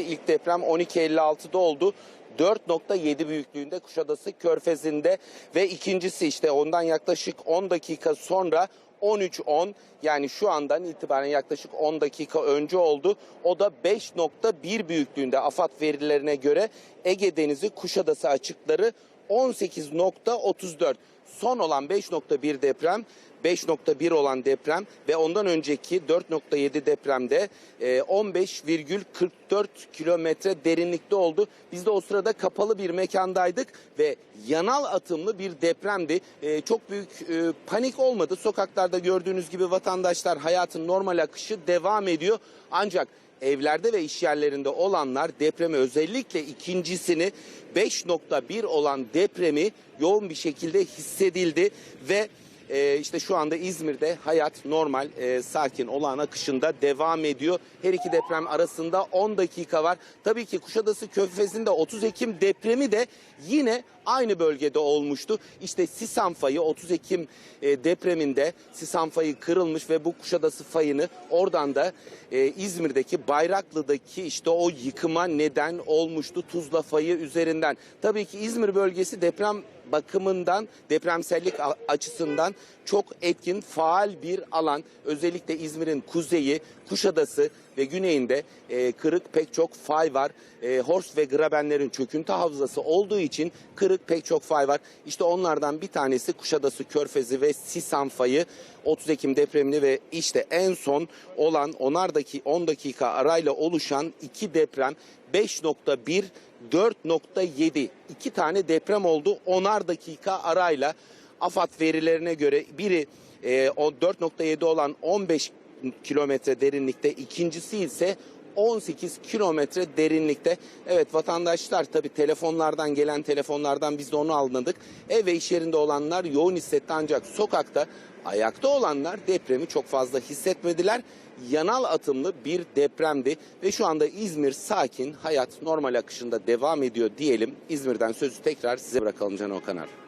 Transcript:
İlk deprem 12.56'da oldu. 4.7 büyüklüğünde Kuşadası Körfezi'nde ve ikincisi işte ondan yaklaşık 10 dakika sonra 13.10 yani şu andan itibaren yaklaşık 10 dakika önce oldu. O da 5.1 büyüklüğünde AFAD verilerine göre Ege Denizi Kuşadası açıkları 18.34. Son olan 5.1 deprem 5.1 olan deprem ve ondan önceki 4.7 depremde e, 15,44 kilometre derinlikte oldu. Biz de o sırada kapalı bir mekandaydık ve yanal atımlı bir depremdi. E, Çok büyük e, panik olmadı. Sokaklarda gördüğünüz gibi vatandaşlar hayatın normal akışı devam ediyor. Ancak evlerde ve iş yerlerinde olanlar depremi özellikle ikincisini 5.1 olan depremi yoğun bir şekilde hissedildi ve e, işte şu anda İzmir'de hayat normal, e, sakin, olağan akışında devam ediyor. Her iki deprem arasında 10 dakika var. Tabii ki Kuşadası Körfezi'nde 30 Ekim depremi de yine aynı bölgede olmuştu. İşte Sisam fayı 30 Ekim e, depreminde Sisam fayı kırılmış ve bu Kuşadası fayını oradan da e, İzmir'deki Bayraklı'daki işte o yıkıma neden olmuştu Tuzla fayı üzerinden. Tabii ki İzmir bölgesi deprem bakımından depremsellik açısından çok etkin, faal bir alan. Özellikle İzmir'in kuzeyi, Kuşadası ve güneyinde e, kırık pek çok fay var. E, Horst ve Grabenlerin çöküntü havzası olduğu için kırık pek çok fay var. İşte onlardan bir tanesi Kuşadası Körfezi ve Sisam fayı 30 Ekim depremini ve işte en son olan onar dakika 10 dakika arayla oluşan iki deprem 5.1 4.7 iki tane deprem oldu. Onar dakika arayla AFAD verilerine göre biri e, o 4.7 olan 15 kilometre derinlikte ikincisi ise 18 kilometre derinlikte. Evet vatandaşlar tabi telefonlardan gelen telefonlardan biz de onu anladık. Ev ve iş yerinde olanlar yoğun hissetti ancak sokakta ayakta olanlar depremi çok fazla hissetmediler. Yanal atımlı bir depremdi ve şu anda İzmir sakin, hayat normal akışında devam ediyor diyelim. İzmir'den sözü tekrar size bırakalım Can Okanar.